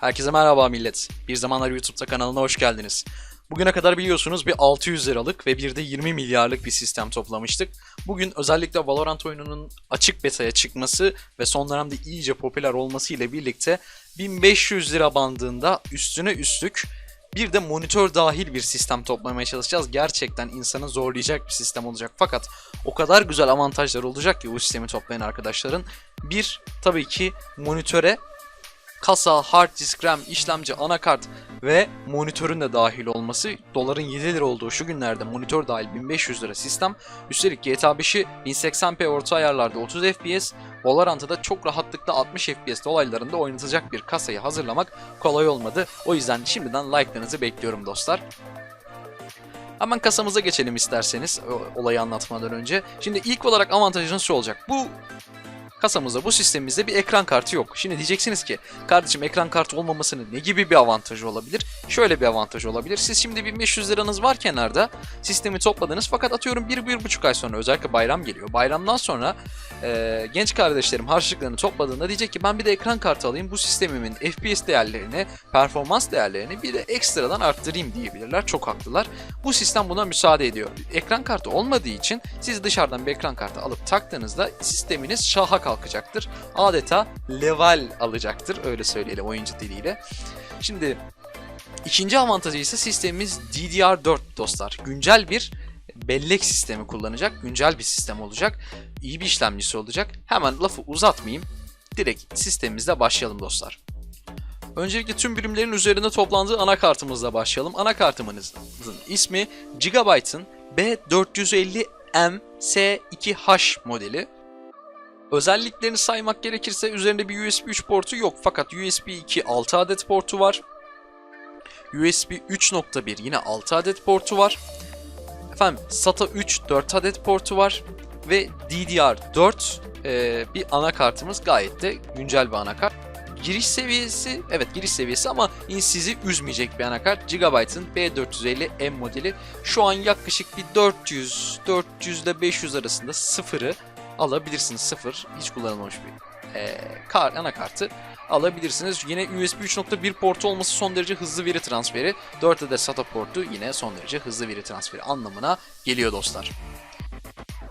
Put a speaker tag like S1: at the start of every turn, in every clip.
S1: Herkese merhaba millet. Bir zamanlar YouTube'da kanalına hoş geldiniz. Bugüne kadar biliyorsunuz bir 600 liralık ve bir de 20 milyarlık bir sistem toplamıştık. Bugün özellikle Valorant oyununun açık beta'ya çıkması ve son dönemde iyice popüler olması ile birlikte 1500 lira bandında üstüne üstlük bir de monitör dahil bir sistem toplamaya çalışacağız. Gerçekten insanı zorlayacak bir sistem olacak. Fakat o kadar güzel avantajlar olacak ki bu sistemi toplayan arkadaşların. Bir, tabii ki monitöre kasa, hard disk, RAM, işlemci, anakart ve monitörün de dahil olması. Doların 7 lira olduğu şu günlerde monitör dahil 1500 lira sistem. Üstelik GTA 5'i 1080p orta ayarlarda 30 FPS, Valorant'ı da çok rahatlıkla 60 FPS olaylarında oynatacak bir kasayı hazırlamak kolay olmadı. O yüzden şimdiden like'larınızı bekliyorum dostlar. Hemen kasamıza geçelim isterseniz olayı anlatmadan önce. Şimdi ilk olarak avantajınız şu olacak. Bu kasamızda, bu sistemimizde bir ekran kartı yok. Şimdi diyeceksiniz ki kardeşim ekran kartı olmamasının ne gibi bir avantajı olabilir? Şöyle bir avantajı olabilir. Siz şimdi 1500 liranız var kenarda. Sistemi topladınız fakat atıyorum 1-1,5 ay sonra özellikle bayram geliyor. Bayramdan sonra e, genç kardeşlerim harçlıklarını topladığında diyecek ki ben bir de ekran kartı alayım bu sistemimin FPS değerlerini, performans değerlerini bir de ekstradan arttırayım diyebilirler. Çok haklılar. Bu sistem buna müsaade ediyor. Ekran kartı olmadığı için siz dışarıdan bir ekran kartı alıp taktığınızda sisteminiz şaha kalkacaktır. Adeta level alacaktır. Öyle söyleyelim oyuncu diliyle. Şimdi ikinci avantajı ise sistemimiz DDR4 dostlar. Güncel bir bellek sistemi kullanacak. Güncel bir sistem olacak. İyi bir işlemcisi olacak. Hemen lafı uzatmayayım. Direkt sistemimizle başlayalım dostlar. Öncelikle tüm birimlerin üzerinde toplandığı anakartımızla başlayalım. Anakartımızın ismi Gigabyte'ın B450M-S2H modeli. Özelliklerini saymak gerekirse üzerinde bir USB 3 portu yok fakat USB 2 6 adet portu var. USB 3.1 yine 6 adet portu var. Efendim SATA 3 4 adet portu var ve DDR4 e, bir anakartımız gayet de güncel bir anakart. Giriş seviyesi, evet giriş seviyesi ama sizi üzmeyecek bir anakart. Gigabyte'ın B450M modeli şu an yaklaşık bir 400, 400 ile 500 arasında sıfırı alabilirsiniz. Sıfır, hiç kullanılmamış bir e, kar, anakartı alabilirsiniz. Yine USB 3.1 portu olması son derece hızlı veri transferi. 4 adet SATA portu yine son derece hızlı veri transferi anlamına geliyor dostlar.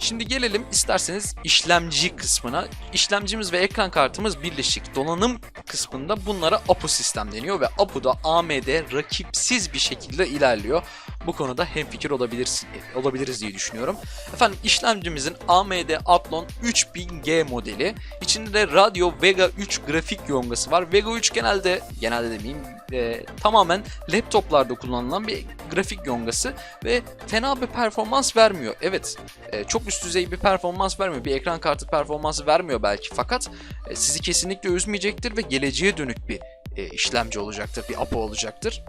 S1: Şimdi gelelim isterseniz işlemci kısmına. İşlemcimiz ve ekran kartımız birleşik. Donanım kısmında bunlara APU sistem deniyor ve APU'da AMD rakipsiz bir şekilde ilerliyor. Bu konuda hemfikir olabiliriz, olabiliriz diye düşünüyorum. Efendim işlemcimizin AMD Athlon 3000G modeli. İçinde de Radeon Vega 3 grafik yongası var. Vega 3 genelde, genelde demeyeyim, e, tamamen laptoplarda kullanılan bir grafik yongası ve fena bir performans vermiyor. Evet, e, çok üst düzey bir performans vermiyor. Bir ekran kartı performansı vermiyor belki fakat e, sizi kesinlikle üzmeyecektir ve geleceğe dönük bir e, işlemci olacaktır, bir APO olacaktır.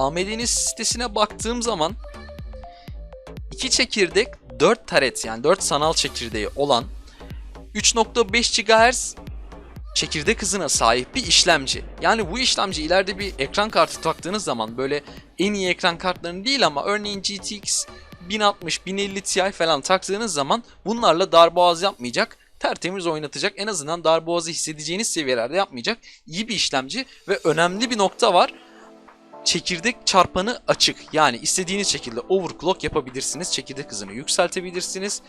S1: AMD'nin sitesine baktığım zaman iki çekirdek 4 taret yani 4 sanal çekirdeği olan 3.5 GHz çekirdek hızına sahip bir işlemci. Yani bu işlemci ileride bir ekran kartı taktığınız zaman böyle en iyi ekran kartlarını değil ama örneğin GTX 1060, 1050 Ti falan taktığınız zaman bunlarla darboğaz yapmayacak. Tertemiz oynatacak. En azından darboğazı hissedeceğiniz seviyelerde yapmayacak. İyi bir işlemci ve önemli bir nokta var. Çekirdek çarpanı açık. Yani istediğiniz şekilde overclock yapabilirsiniz. Çekirdek hızını yükseltebilirsiniz.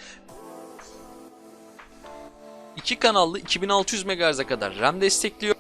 S1: İki kanallı 2600 MHz'e kadar RAM destekliyor.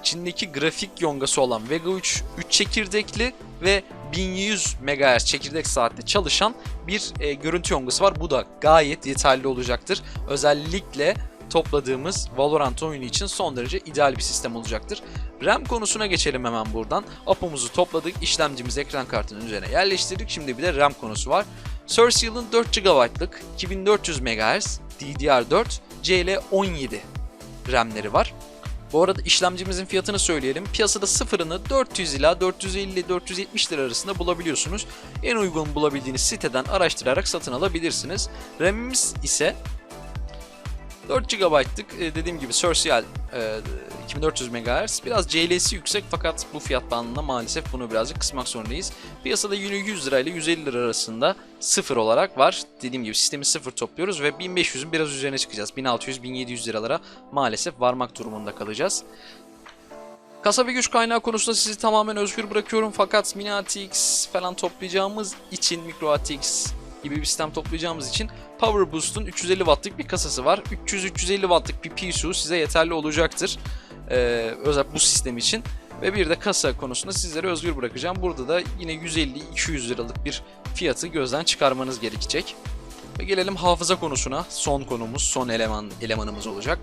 S1: İçindeki grafik yongası olan Vega 3 3 çekirdekli ve 1100 MHz çekirdek saatte çalışan bir e, görüntü yongası var. Bu da gayet yeterli olacaktır. Özellikle topladığımız Valorant oyunu için son derece ideal bir sistem olacaktır. RAM konusuna geçelim hemen buradan. APO'muzu topladık, işlemcimizi ekran kartının üzerine yerleştirdik. Şimdi bir de RAM konusu var. Surseal'ın 4 GB'lık 2400 MHz DDR4 CL17 RAM'leri var. Bu arada işlemcimizin fiyatını söyleyelim. Piyasada sıfırını 400 ila 450-470 lira arasında bulabiliyorsunuz. En uygun bulabildiğiniz siteden araştırarak satın alabilirsiniz. RAM'imiz ise 4 GB'lık e, dediğim gibi Surseal e, 2400 MHz. Biraz CL'si yüksek fakat bu fiyat bandında maalesef bunu birazcık kısmak zorundayız. Piyasada yine 100 lira ile 150 lira arasında sıfır olarak var. Dediğim gibi sistemi sıfır topluyoruz ve 1500'ün biraz üzerine çıkacağız. 1600-1700 liralara maalesef varmak durumunda kalacağız. Kasa ve güç kaynağı konusunda sizi tamamen özgür bırakıyorum fakat mini ATX falan toplayacağımız için micro ATX gibi bir sistem toplayacağımız için Power Boost'un 350 wattlık bir kasası var. 300-350 wattlık bir PSU size yeterli olacaktır. Ee, özel bu sistem için. Ve bir de kasa konusunda sizlere özgür bırakacağım. Burada da yine 150-200 liralık bir fiyatı gözden çıkarmanız gerekecek. Ve gelelim hafıza konusuna. Son konumuz, son eleman elemanımız olacak.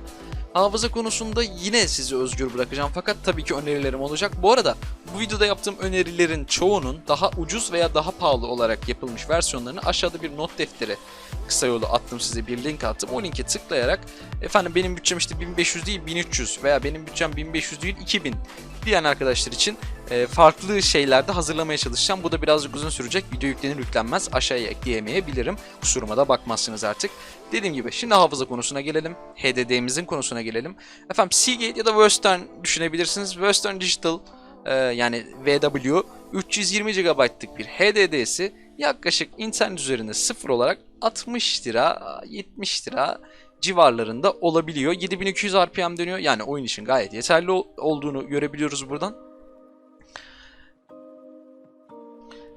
S1: Hafıza konusunda yine sizi özgür bırakacağım fakat tabii ki önerilerim olacak. Bu arada bu videoda yaptığım önerilerin çoğunun daha ucuz veya daha pahalı olarak yapılmış versiyonlarını aşağıda bir not defteri kısa yolu attım size bir link attım. O linke tıklayarak efendim benim bütçem işte 1500 değil 1300 veya benim bütçem 1500 değil 2000 diyen arkadaşlar için e, farklı şeylerde hazırlamaya çalışacağım. Bu da birazcık uzun sürecek. Video yüklenir yüklenmez aşağıya ekleyemeyebilirim. Kusuruma da bakmazsınız artık. Dediğim gibi şimdi hafıza konusuna gelelim. HDD'mizin konusuna gelelim. Efendim Seagate ya da Western düşünebilirsiniz. Western Digital e, yani VW 320 GB'lık bir HDD'si yaklaşık internet üzerinde sıfır olarak 60 lira 70 lira civarlarında olabiliyor. 7200 RPM dönüyor. Yani oyun için gayet yeterli ol- olduğunu görebiliyoruz buradan.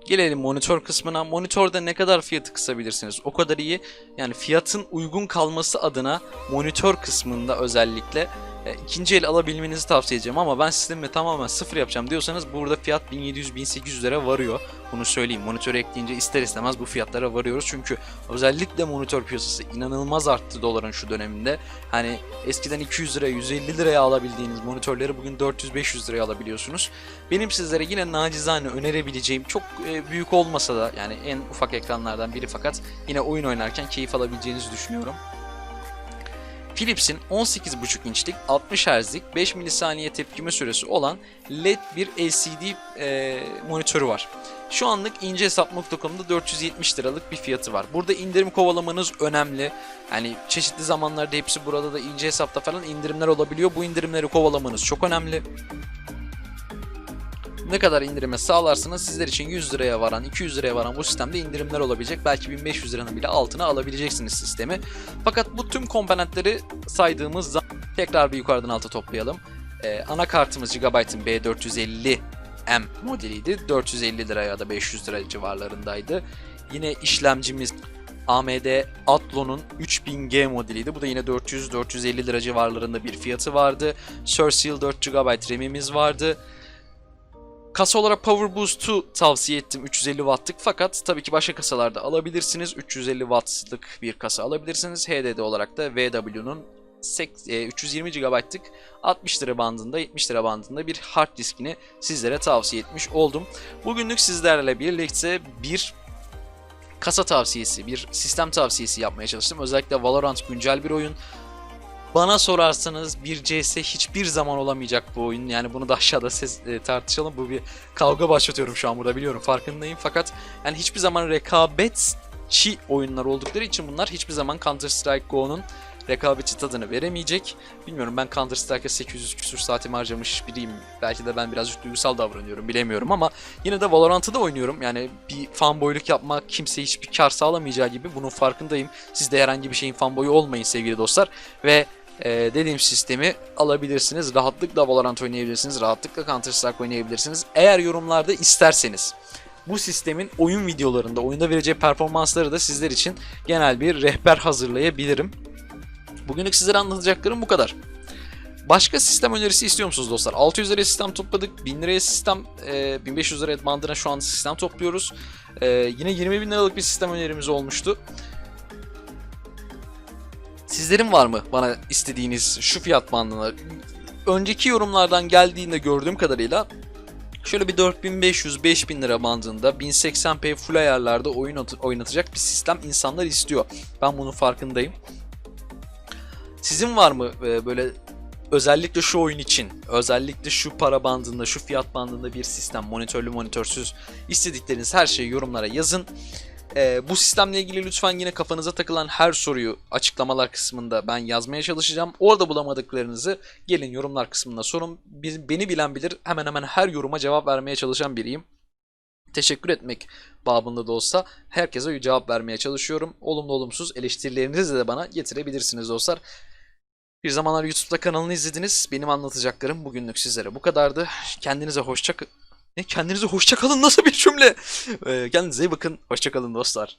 S1: Gelelim monitör kısmına. Monitörde ne kadar fiyatı kısabilirsiniz o kadar iyi. Yani fiyatın uygun kalması adına monitör kısmında özellikle e, ikinci el alabilmenizi tavsiye edeceğim ama ben sistemi tamamen sıfır yapacağım diyorsanız burada fiyat 1700-1800 lira varıyor. Bunu söyleyeyim. Monitörü ekleyince ister istemez bu fiyatlara varıyoruz. Çünkü özellikle monitör piyasası inanılmaz arttı doların şu döneminde. Hani eskiden 200 liraya 150 liraya alabildiğiniz monitörleri bugün 400-500 liraya alabiliyorsunuz. Benim sizlere yine nacizane önerebileceğim çok e, büyük olmasa da yani en ufak ekranlardan biri fakat yine oyun oynarken keyif alabileceğinizi düşünüyorum. Philips'in 18.5 inçlik 60 Hz'lik 5 milisaniye tepkime süresi olan LED bir LCD e, monitörü var. Şu anlık incehesap.com'da 470 liralık bir fiyatı var. Burada indirim kovalamanız önemli. Yani çeşitli zamanlarda hepsi burada da ince hesapta falan indirimler olabiliyor. Bu indirimleri kovalamanız çok önemli. Ne kadar indirime sağlarsanız sizler için 100 liraya varan, 200 liraya varan bu sistemde indirimler olabilecek. Belki 1500 liranın bile altına alabileceksiniz sistemi. Fakat bu tüm komponentleri saydığımız zaman tekrar bir yukarıdan alta toplayalım. Ee, anakartımız Gigabyte'ın B450M modeliydi. 450 liraya ya da 500 lira civarlarındaydı. Yine işlemcimiz AMD Athlon'un 3000G modeliydi. Bu da yine 400-450 lira civarlarında bir fiyatı vardı. Surseal 4 GB RAM'imiz vardı. Kasa olarak Power Boost'u tavsiye ettim 350 wattlık fakat tabii ki başka kasalarda alabilirsiniz. 350 wattlık bir kasa alabilirsiniz. HDD olarak da VW'nun 320 GB'lık 60 lira bandında 70 lira bandında bir hard diskini sizlere tavsiye etmiş oldum. Bugünlük sizlerle birlikte bir kasa tavsiyesi, bir sistem tavsiyesi yapmaya çalıştım. Özellikle Valorant güncel bir oyun. Bana sorarsanız bir CS hiçbir zaman olamayacak bu oyun. Yani bunu da aşağıda ses, e, tartışalım. Bu bir kavga başlatıyorum şu an burada biliyorum farkındayım. Fakat yani hiçbir zaman rekabetçi oyunlar oldukları için bunlar hiçbir zaman Counter Strike Go'nun rekabetçi tadını veremeyecek. Bilmiyorum ben Counter Strike'a 800 küsur saatimi harcamış biriyim. Belki de ben birazcık duygusal davranıyorum bilemiyorum ama yine de Valorant'ı da oynuyorum. Yani bir fanboyluk yapmak kimseye hiçbir kar sağlamayacağı gibi bunun farkındayım. Siz de herhangi bir şeyin fanboyu olmayın sevgili dostlar. Ve e, dediğim sistemi alabilirsiniz. Rahatlıkla Valorant oynayabilirsiniz. Rahatlıkla Counter Strike oynayabilirsiniz. Eğer yorumlarda isterseniz bu sistemin oyun videolarında, oyunda vereceği performansları da sizler için genel bir rehber hazırlayabilirim. Bugünlük sizlere anlatacaklarım bu kadar. Başka sistem önerisi istiyor musunuz dostlar? 600 liraya sistem topladık. 1000 liraya sistem, e, 1500 liraya bandına şu an sistem topluyoruz. E, yine 20 bin liralık bir sistem önerimiz olmuştu. Sizlerin var mı bana istediğiniz şu fiyat bandına? Önceki yorumlardan geldiğinde gördüğüm kadarıyla şöyle bir 4500-5000 lira bandında 1080p full ayarlarda oyun at- oynatacak bir sistem insanlar istiyor. Ben bunun farkındayım. Sizin var mı e, böyle özellikle şu oyun için, özellikle şu para bandında, şu fiyat bandında bir sistem, monitörlü monitörsüz istedikleriniz her şeyi yorumlara yazın. Ee, bu sistemle ilgili lütfen yine kafanıza takılan her soruyu açıklamalar kısmında ben yazmaya çalışacağım. Orada bulamadıklarınızı gelin yorumlar kısmında sorun. Biz- Beni bilen bilir hemen hemen her yoruma cevap vermeye çalışan biriyim. Teşekkür etmek babında da olsa herkese cevap vermeye çalışıyorum. Olumlu olumsuz eleştirilerinizi de bana getirebilirsiniz dostlar. Bir zamanlar YouTube'da kanalını izlediniz. Benim anlatacaklarım bugünlük sizlere bu kadardı. Kendinize hoşça... Kendinize hoşça kalın nasıl bir cümle? Ee, kendinize iyi bakın. Hoşça kalın dostlar.